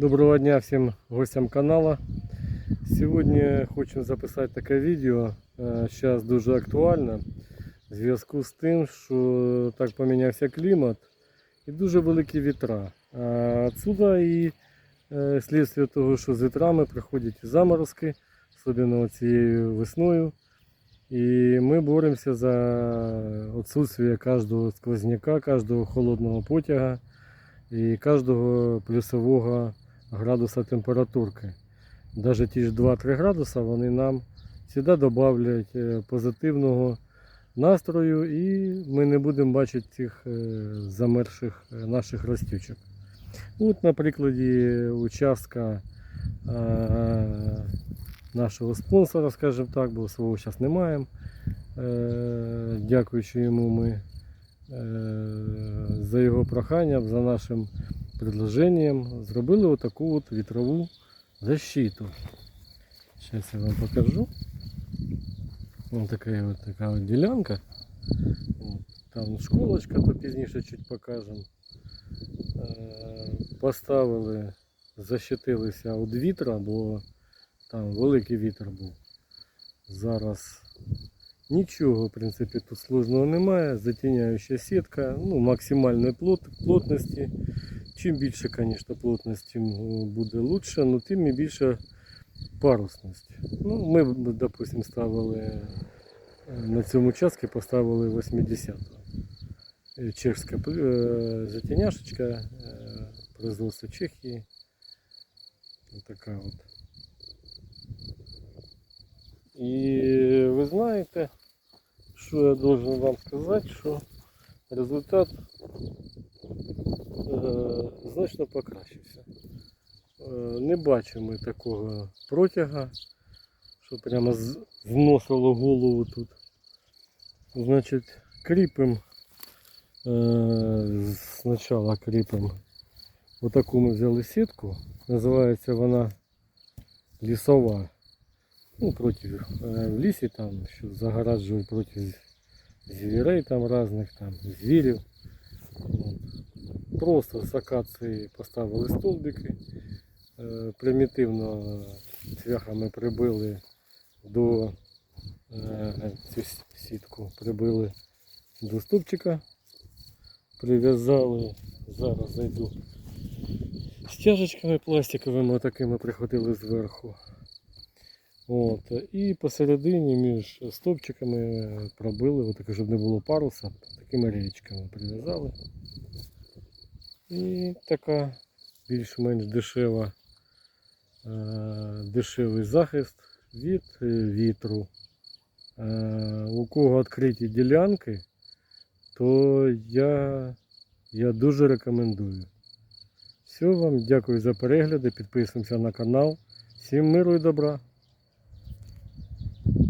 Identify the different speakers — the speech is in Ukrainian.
Speaker 1: Доброго дня всім гостям каналу. Сьогодні хочу записати таке відео. Зараз дуже актуально в зв'язку з тим, що так помінявся клімат і дуже великі вітра. Отсюда і е, слідство того, що з вітрами приходять заморозки, особливо цією весною. І ми боремося за відсутствие кожного сквозняка, кожного холодного потяга і кожного плюсового градуса температурки. Даже ті ж 2-3 градуса вони нам завжди додають е, позитивного настрою і ми не будемо бачити цих е, замерзших е, наших ростючок. От на прикладі участка нашого спонсора, скажімо так, бо свого зараз не маємо. Дякуючи йому ми за його проханням, за нашим предложением зробили отаку от вітрову защиту. Зараз я вам покажу. Ось така от така от ділянка. Там школочка, то пізніше чуть покажемо. Е, Поставили, защитилися від вітра, бо там великий вітер був. Зараз нічого, в принципі, тут сложного немає. Затіняюча сітка, ну, максимальної плот, плотності. Чим більше, звісно, плотності м, буде лучше, але тим і більше парусності. Ну, ми, допустимо, ставили е, на цьому участку поставили 80 Е, Чешська е, затіняшечка, производство Чехії. Ось така от. І ви знаєте, що я должен вам сказати, що результат значно покращився. Е, не бачимо такого протяга, що прямо зносило голову тут. Значить, кріпим. Е, спочатку кріпим. Отаку ми взяли сітку. Називається вона лісова. Ну, проти е, в лісі там, що загораджують проти звірей там різних, там, звірів. Просто з акації поставили стовбики, е, примітивно цвяхами прибили до е, цю сітку прибили до стовпчика, прив'язали, зараз зайду стяжечками пластиковими такими приходили зверху. От, і посередині між стовпчиками пробили, щоб не було паруса, такими річками прив'язали. І така більш-менш дешева, е, дешевий захист від е, вітру. Е, у кого відкриті ділянки, то я, я дуже рекомендую. Все, вам дякую за перегляди, підписуємося на канал. Всім миру і добра!